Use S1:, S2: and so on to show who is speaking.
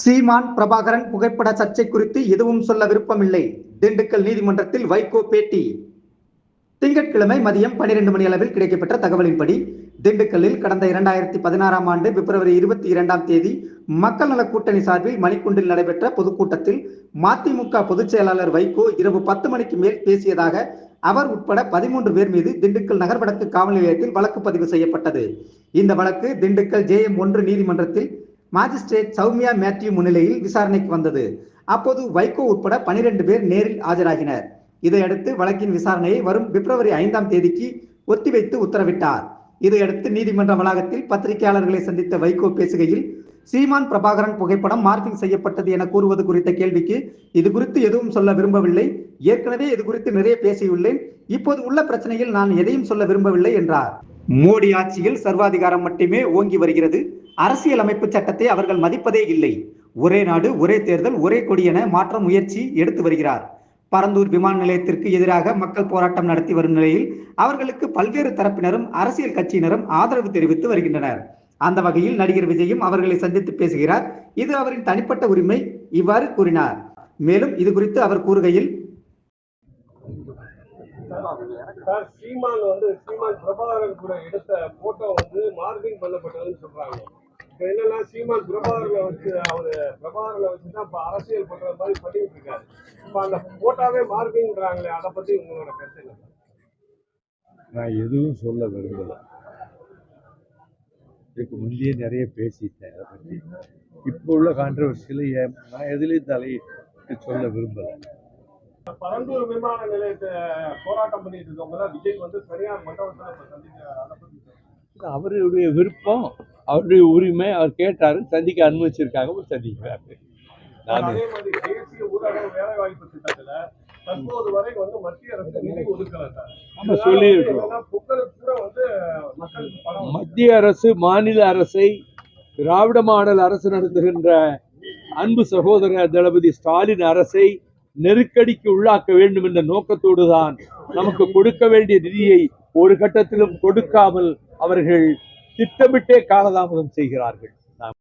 S1: சீமான் பிரபாகரன் புகைப்பட சர்ச்சை குறித்து எதுவும் சொல்ல விருப்பமில்லை. திண்டுக்கல் நீதிமன்றத்தில் வைகோ பேட்டி. திங்கட்கிழமை மதியம் பனிரெண்டு மணி அளவில் கிடைக்கப்பெற்ற தகவலின்படி திண்டுக்கல்லில் கடந்த இரண்டாயிரத்தி பதினாறாம் ஆண்டு பிப்ரவரி இருபத்தி இரண்டாம் தேதி மக்கள் நல கூட்டணி சார்பில் மணிக்குண்டில் நடைபெற்ற பொதுக்கூட்டத்தில் மதிமுக பொதுச் செயலாளர் வைகோ இரவு பத்து மணிக்கு மேல் பேசியதாக அவர் உட்பட பதிமூன்று பேர் மீது திண்டுக்கல் நகர் வடக்கு காவல் நிலையத்தில் வழக்கு பதிவு செய்யப்பட்டது. இந்த வழக்கு திண்டுக்கல் ஜேஎம் ஒன்று நீதிமன்றத்தில் மாஜிஸ்ட்ரேட் சௌமியா மேத்யூ முன்னிலையில் விசாரணைக்கு வந்தது. அப்போது வைகோ உட்பட பனிரெண்டு பேர் நேரில் ஆஜராகினர். இதையடுத்து வழக்கின் விசாரணையை வரும் பிப்ரவரி ஐந்தாம் தேதிக்கு ஒத்திவைத்து உத்தரவிட்டார். இதையடுத்து நீதிமன்ற வளாகத்தில் பத்திரிகையாளர்களை சந்தித்த வைகோ பேசுகையில் சீமான் பிரபாகரன் புகைப்படம் மார்பிங் செய்யப்பட்டது என கூறுவது குறித்த கேள்விக்கு இது குறித்து எதுவும் சொல்ல விரும்பவில்லை. ஏற்கனவே இது குறித்து நிறைய பேசியுள்ளேன். இப்போது உள்ள பிரச்சனையில் நான் எதையும் சொல்ல விரும்பவில்லை என்றார். மோடி ஆட்சியில் சர்வாதிகாரம் மட்டுமே ஓங்கி வருகிறது. அரசியல் அமைப்பு சட்டத்தை அவர்கள் மதிப்பதே இல்லை. ஒரே நாடு ஒரே தேர்தல் ஒரே கொடி என மாற்ற முயற்சி எடுத்து வருகிறார். பரந்தூர் விமான நிலையத்திற்கு எதிராக மக்கள் போராட்டம் நடத்தி வரும் நிலையில் அவர்களுக்கு பல்வேறு தரப்பினரும் அரசியல் கட்சியினரும் ஆதரவு தெரிவித்து வருகின்றனர். அந்த வகையில் நடிகர் விஜயும் அவர்களை சந்தித்து பேசுகிறார். இது அவரின் தனிப்பட்ட உரிமை இவ்வாறு கூறினார். மேலும் இது குறித்து அவர் கூறுகையில்
S2: சார் சீமான் வந்து சீமான் பிரபாகரன் கூட எடுத்த போட்டோ வந்து மார்பிங் பண்ணப்பட்டதுன்னு சொல்றாங்க. என்னன்னா சீமான் பிரபாகரனை வச்சு அவரு பிரபாகரனை வச்சு தான் இப்ப அரசியல் பண்ற மாதிரி பண்ணிட்டு இருக்காரு. இப்ப அந்த போட்டோவே மார்க்கிங்றாங்களே அதை பத்தி உங்களோட கருத்து?
S3: நான் எதுவும் சொல்ல விரும்பல. இதுக்கு முந்தையே நிறைய பேசிட்டேன் அதை பற்றி இப்போ உள்ள கான்ட்ரவர்சியில் நான் எதுலேயும் தலையிட்டு சொல்ல விரும்பலை.
S2: பரந்தூர் விமான நிலையத்தை போராட்டம் பண்ணிட்டு இருக்கவங்க தான். விஜய் வந்து தனியார் மண்டபத்தில்.
S3: அவருடைய விருப்பம். அவருடைய உரிமை அவர் கேட்டாரு சந்திக்க அனுமதிச்சிருக்காங்க சந்திக்கிறாரு நான்.
S2: தேசிய ஊரக வேலை வாய்ப்பு திட்டத்துல தற்போது வரை வந்து மத்திய அரசு நிதி ஒதுக்கல
S3: மத்திய மாநில அரசை திராவிட மாடல் அரசு நடத்துகின்ற அன்பு சகோதர தளபதி ஸ்டாலின் அரசை நெருக்கடிக்கு உள்ளாக்க வேண்டும் என்ற நோக்கத்தோடு தான் நமக்கு கொடுக்க வேண்டிய நிதியை ஒரு கட்டத்திலும் கொடுக்காமல் அவர்கள் திட்டமிட்டே காலதாமதம் செய்கிறார்கள்.